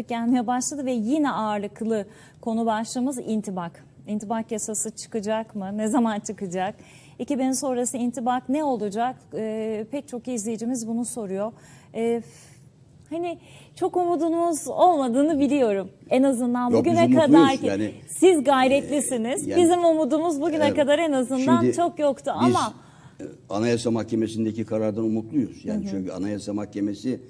gelmeye başladı ve yine ağırlıklı konu başlığımız intibak. İntibak yasası çıkacak mı? Ne zaman çıkacak? 2000 sonrası intibak ne olacak? Ee, pek çok izleyicimiz bunu soruyor. Ee, hani çok umudunuz olmadığını biliyorum. En azından Yok, bugüne kadar ki Yani, siz gayretlisiniz. yani- Bizim umudumuz bugüne Evet. kadar en azından Şimdi çok yoktu ama e, Anayasa Mahkemesi'ndeki karardan umutluyuz. Yani çünkü Anayasa Mahkemesi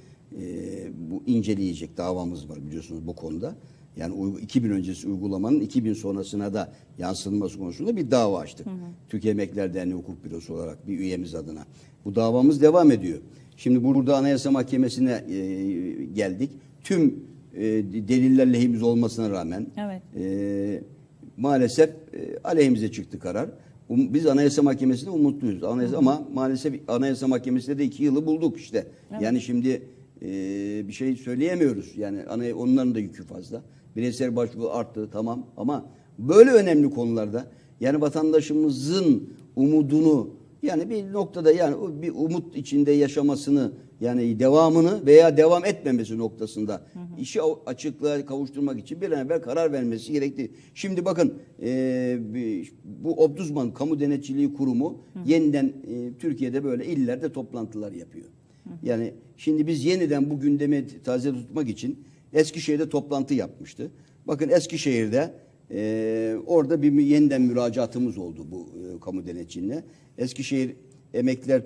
e, bu inceleyecek davamız var biliyorsunuz bu konuda. Yani uygu- 2000 öncesi uygulamanın 2000 sonrasına da yansıtılması konusunda bir dava açtık. Türkiye Emekliler Derneği Hukuk Bürosu olarak bir üyemiz adına. Bu davamız devam ediyor. Şimdi burada Anayasa Mahkemesi'ne e, geldik. Tüm e, deliller lehimiz olmasına rağmen Evet. e, maalesef e, aleyhimize çıktı karar. Um- Biz Anayasa Mahkemesi'ne umutluyuz. Anayasa, ama maalesef Anayasa Mahkemesi'nde de iki yılı bulduk işte. Yani şimdi e, bir şey söyleyemiyoruz. Yani anay- onların da yükü fazla. Bireysel başvuru arttı tamam ama böyle önemli konularda yani vatandaşımızın umudunu yani bir noktada yani bir umut içinde yaşamasını yani devamını veya devam etmemesi noktasında işi o- açıklığa kavuşturmak için bir an evvel karar vermesi gerekti. Şimdi bakın e, bu Ombudsman Kamu Denetçiliği Kurumu yeniden e, Türkiye'de böyle illerde toplantılar yapıyor. Yani şimdi biz yeniden bu gündemi taze tutmak için Eskişehir'de toplantı yapmıştı. Bakın Eskişehir'de e, orada bir yeniden müracaatımız oldu bu e, kamu denetçiliğine. Eskişehir Emekliler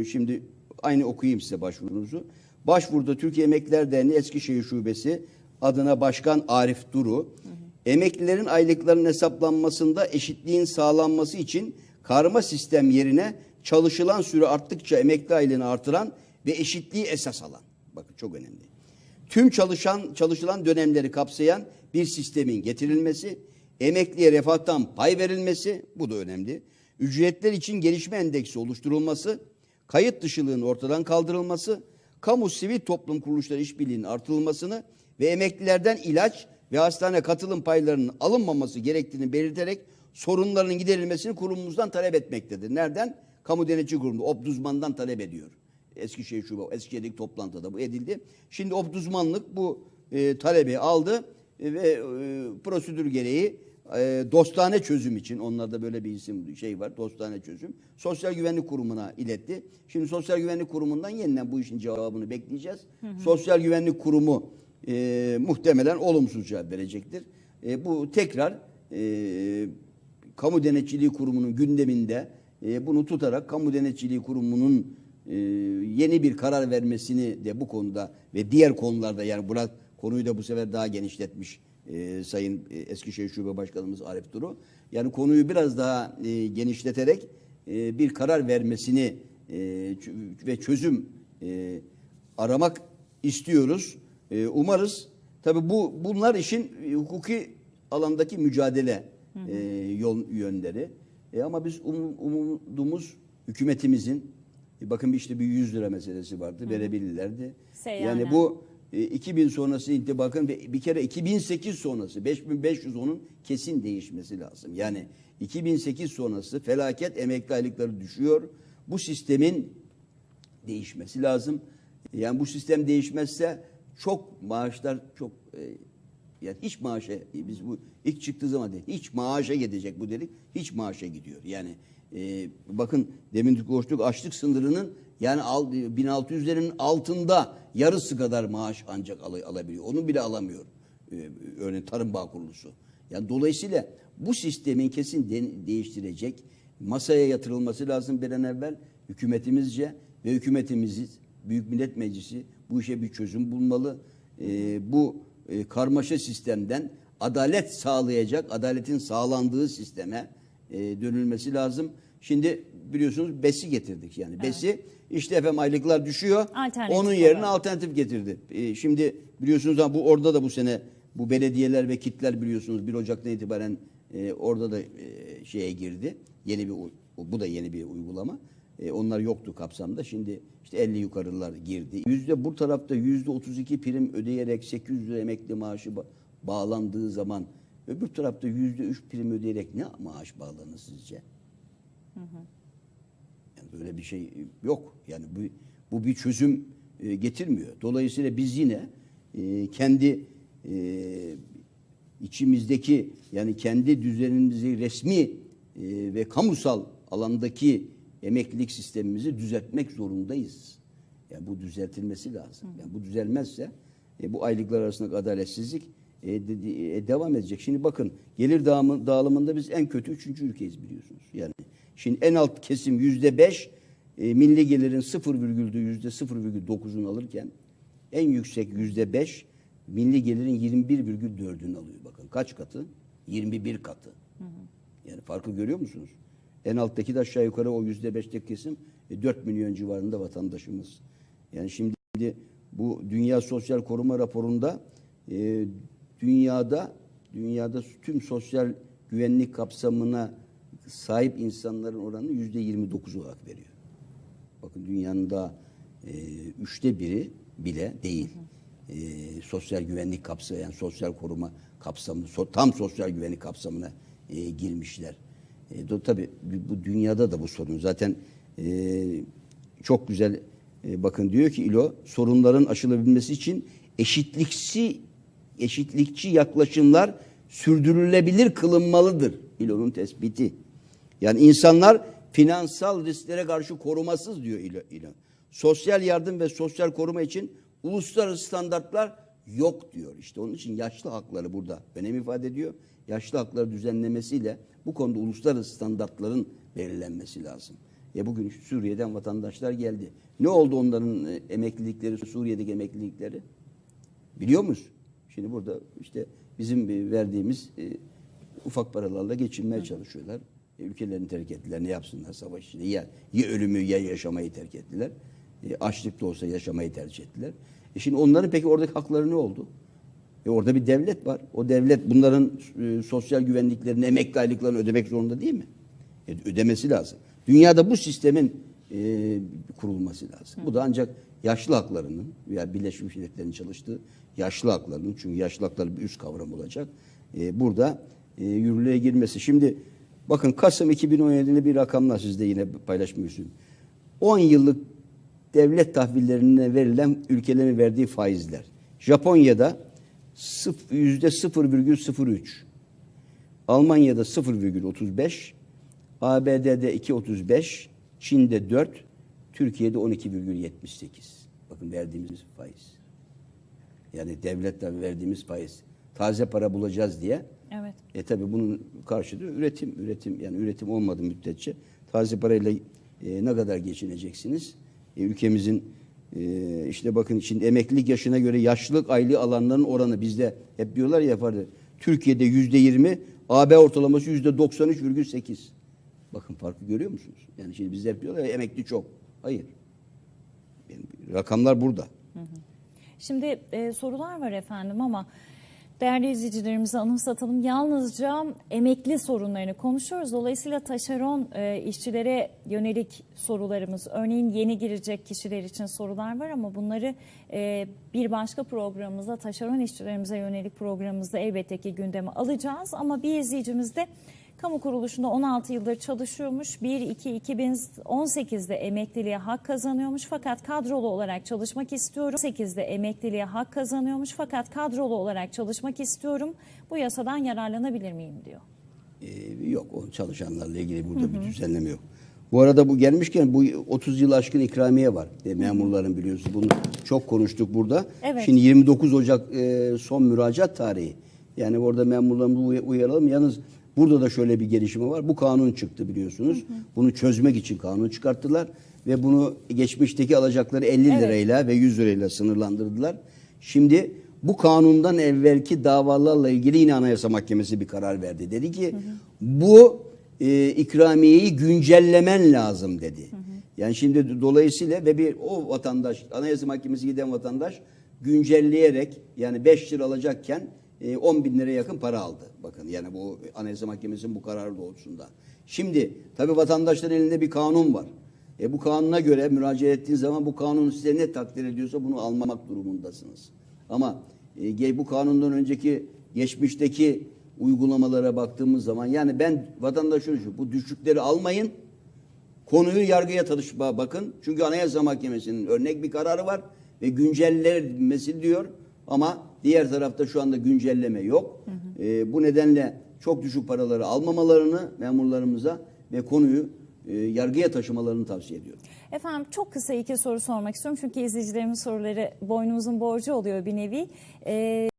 e, şimdi aynı okuyayım size başvurunuzu. Başvuruda Türkiye Emekliler Derneği Eskişehir Şubesi adına Başkan Arif Duru, emeklilerin aylıklarının hesaplanmasında eşitliğin sağlanması için karma sistem yerine çalışılan süre arttıkça emekli aylığını artıran ve eşitliği esas alan. Bakın çok önemli tüm çalışan çalışılan dönemleri kapsayan bir sistemin getirilmesi, emekliye refahtan pay verilmesi, bu da önemli. Ücretler için gelişme endeksi oluşturulması, kayıt dışılığın ortadan kaldırılması, kamu sivil toplum kuruluşları işbirliğinin artırılmasını ve emeklilerden ilaç ve hastane katılım paylarının alınmaması gerektiğini belirterek sorunların giderilmesini kurumumuzdan talep etmektedir. Nereden? Kamu Denetçi Kurumu, Obduzman'dan talep ediyor. Eskişehir Şube, Eskişehir'deki toplantıda bu edildi. Şimdi Obduzmanlık bu e, talebi aldı e, ve e, prosedür gereği e, dostane çözüm için, onlarda böyle bir isim şey var, dostane çözüm. Sosyal Güvenlik Kurumu'na iletti. Şimdi Sosyal Güvenlik Kurumu'ndan yeniden bu işin cevabını bekleyeceğiz. Sosyal Güvenlik Kurumu e, muhtemelen olumsuz cevap verecektir. E, bu tekrar e, Kamu Denetçiliği Kurumu'nun gündeminde e, bunu tutarak Kamu Denetçiliği Kurumu'nun e, yeni bir karar vermesini de bu konuda ve diğer konularda yani Burak konuyu da bu sefer daha genişletmiş e, Sayın e, Eskişehir Şube Başkanımız Arif Duru. Yani konuyu biraz daha e, genişleterek e, bir karar vermesini e, ve çözüm e, aramak istiyoruz. E, umarız. Tabii bu bunlar işin e, hukuki alandaki mücadele e, yol yönleri. E, ama biz um, umudumuz hükümetimizin e, bakın işte bir 100 lira meselesi vardı verebilirlerdi. Seyyanen. Yani bu e, 2000 sonrası intibakın ve bir kere 2008 sonrası 5510'un kesin değişmesi lazım. Yani 2008 sonrası felaket emekli aylıkları düşüyor. Bu sistemin değişmesi lazım. Yani bu sistem değişmezse çok maaşlar çok e, yani hiç maaşa e, biz bu ilk çıktığı zaman değil, hiç maaşa gidecek bu dedik. Hiç maaşa gidiyor. Yani e, bakın demin konuştuk açlık sınırının yani al, 1600'lerin altında yarısı kadar maaş ancak al, alabiliyor. Onu bile alamıyor. E, örneğin Tarım Bağ Kurulusu. Yani dolayısıyla bu sistemin kesin de- değiştirecek masaya yatırılması lazım bir an evvel hükümetimizce ve hükümetimiz Büyük Millet Meclisi bu işe bir çözüm bulmalı. Ee, bu e, karmaşa sistemden adalet sağlayacak, adaletin sağlandığı sisteme e, dönülmesi lazım. Şimdi biliyorsunuz BES'i getirdik yani. BES'i işte efendim aylıklar düşüyor. Alternatif onun yerine olarak. alternatif getirdi. E, şimdi biliyorsunuz ha, bu orada da bu sene bu belediyeler ve kitler biliyorsunuz 1 Ocak'tan itibaren e, orada da e, şeye girdi. Yeni bir bu da yeni bir uygulama. E, onlar yoktu kapsamda. Şimdi işte 50 yukarılar girdi. Yüzde bu tarafta yüzde 32 prim ödeyerek 800 lira emekli maaşı ba- bağlandığı zaman öbür tarafta yüzde 3 prim ödeyerek ne maaş bağlanır sizce? Yani böyle bir şey yok. Yani bu bu bir çözüm e, getirmiyor. Dolayısıyla biz yine e, kendi e, içimizdeki yani kendi düzenimizi resmi e, ve kamusal alandaki emeklilik sistemimizi düzeltmek zorundayız. Yani bu düzeltilmesi lazım. Yani bu düzelmezse e, bu aylıklar arasındaki adaletsizlik e, de- de- e, devam edecek. Şimdi bakın gelir dağımı- dağılımında biz en kötü üçüncü ülkeyiz biliyorsunuz. Yani şimdi en alt kesim yüzde beş e, milli gelirin sıfır virgüldü yüzde sıfır virgül dokuzunu alırken en yüksek yüzde beş milli gelirin 21,4'ünü alıyor. Bakın kaç katı? 21 katı. Yani farkı görüyor musunuz? En alttaki de aşağı yukarı o yüzde beşlik kesim e, 4 milyon civarında vatandaşımız. Yani şimdi bu Dünya Sosyal Koruma raporunda e, dünyada dünyada tüm sosyal güvenlik kapsamına sahip insanların oranını yüzde 29 olarak veriyor. Bakın dünyanın da e, üçte biri bile değil. E, sosyal güvenlik kapsamı, yani sosyal koruma kapsamı, so- tam sosyal güvenlik kapsamına e, girmişler. E, do- tabii bu dünyada da bu sorun. Zaten e, çok güzel e, bakın diyor ki İLO sorunların aşılabilmesi için eşitlikçi eşitlikçi yaklaşımlar sürdürülebilir kılınmalıdır. İLO'nun tespiti. Yani insanlar finansal risklere karşı korumasız diyor İLO. İLO. Sosyal yardım ve sosyal koruma için uluslararası standartlar yok diyor. İşte onun için yaşlı hakları burada önem ifade ediyor. Yaşlı hakları düzenlemesiyle bu konuda uluslararası standartların belirlenmesi lazım. Ya bugün Suriye'den vatandaşlar geldi. Ne oldu onların e, emeklilikleri, Suriye'deki emeklilikleri? Biliyor musun? Şimdi burada işte bizim verdiğimiz e, ufak paralarla geçinmeye çalışıyorlar. E, ülkelerini terk ettiler. Ne yapsınlar savaş içinde? Ya, ya ölümü ya yaşamayı terk ettiler. E, açlık da olsa yaşamayı tercih ettiler. E şimdi onların peki oradaki hakları ne oldu? E orada bir devlet var. O devlet bunların e, sosyal güvenliklerini, emekli aylıklarını ödemek zorunda değil mi? E, ödemesi lazım. Dünyada bu sistemin e, kurulması lazım. Bu da ancak yaşlı haklarının veya Birleşmiş Milletler'in çalıştığı yaşlı haklarının çünkü yaşlı hakları bir üst kavram olacak. E, burada e, yürürlüğe girmesi. Şimdi bakın Kasım 2017'de bir rakamla sizde yine paylaşmıyorsun. 10 yıllık devlet tahvillerine verilen ülkelerin verdiği faizler. Japonya'da yüzde 0,03. Almanya'da 0,35, ABD'de 2,35, Çin'de 4, Türkiye'de 12,78. Bakın verdiğimiz faiz. Yani devletten verdiğimiz faiz. Taze para bulacağız diye. Evet. E tabi bunun karşılığı üretim, üretim yani üretim olmadığı müddetçe taze parayla e, ne kadar geçineceksiniz? E, ülkemizin e, işte bakın şimdi emeklilik yaşına göre yaşlılık aylığı alanların oranı bizde hep diyorlar ya yapardı. Türkiye'de yüzde yirmi, AB ortalaması yüzde 93,8. Bakın farkı görüyor musunuz? Yani şimdi bizde hep diyorlar ya emekli çok. Hayır. Yani rakamlar burada. Şimdi e, sorular var efendim ama değerli izleyicilerimize anımsatalım. Yalnızca emekli sorunlarını konuşuyoruz. Dolayısıyla taşeron e, işçilere yönelik sorularımız, örneğin yeni girecek kişiler için sorular var ama bunları e, bir başka programımızda, taşeron işçilerimize yönelik programımızda elbette ki gündeme alacağız. Ama bir izleyicimiz de Kamu kuruluşunda 16 yıldır çalışıyormuş. 1-2-2018'de emekliliğe hak kazanıyormuş fakat kadrolu olarak çalışmak istiyorum. 8'de emekliliğe hak kazanıyormuş fakat kadrolu olarak çalışmak istiyorum. Bu yasadan yararlanabilir miyim diyor. Ee, yok o çalışanlarla ilgili burada bir düzenleme yok. Bu arada bu gelmişken bu 30 yıl aşkın ikramiye var. E, memurların biliyorsunuz bunu çok konuştuk burada. Evet. Şimdi 29 Ocak e, son müracaat tarihi. Yani orada memurlarımızı uy- uyaralım. Yalnız burada da şöyle bir gelişme var. Bu kanun çıktı biliyorsunuz. Bunu çözmek için kanun çıkarttılar ve bunu geçmişteki alacakları 50 Evet. lirayla ve 100 lirayla sınırlandırdılar. Şimdi bu kanundan evvelki davalarla ilgili yine Anayasa Mahkemesi bir karar verdi. Dedi ki bu e, ikramiyeyi güncellemen lazım dedi. Yani şimdi dolayısıyla ve bir o vatandaş Anayasa Mahkemesi giden vatandaş güncelleyerek yani 5 lira alacakken 10 bin liraya yakın para aldı. Bakın yani bu Anayasa Mahkemesi'nin bu kararı doğrultusunda. Şimdi tabii vatandaşların elinde bir kanun var. E bu kanuna göre müracaat ettiğiniz zaman bu kanun size ne takdir ediyorsa bunu almamak durumundasınız. Ama e, bu kanundan önceki geçmişteki uygulamalara baktığımız zaman yani ben vatandaş şunu şu bu düşükleri almayın. Konuyu yargıya tanışma bakın. Çünkü Anayasa Mahkemesi'nin örnek bir kararı var ve güncellenmesi diyor ama diğer tarafta şu anda güncelleme yok. E, bu nedenle çok düşük paraları almamalarını memurlarımıza ve konuyu e, yargıya taşımalarını tavsiye ediyorum. Efendim çok kısa iki soru sormak istiyorum çünkü izleyicilerimin soruları boynumuzun borcu oluyor bir nevi. Ee,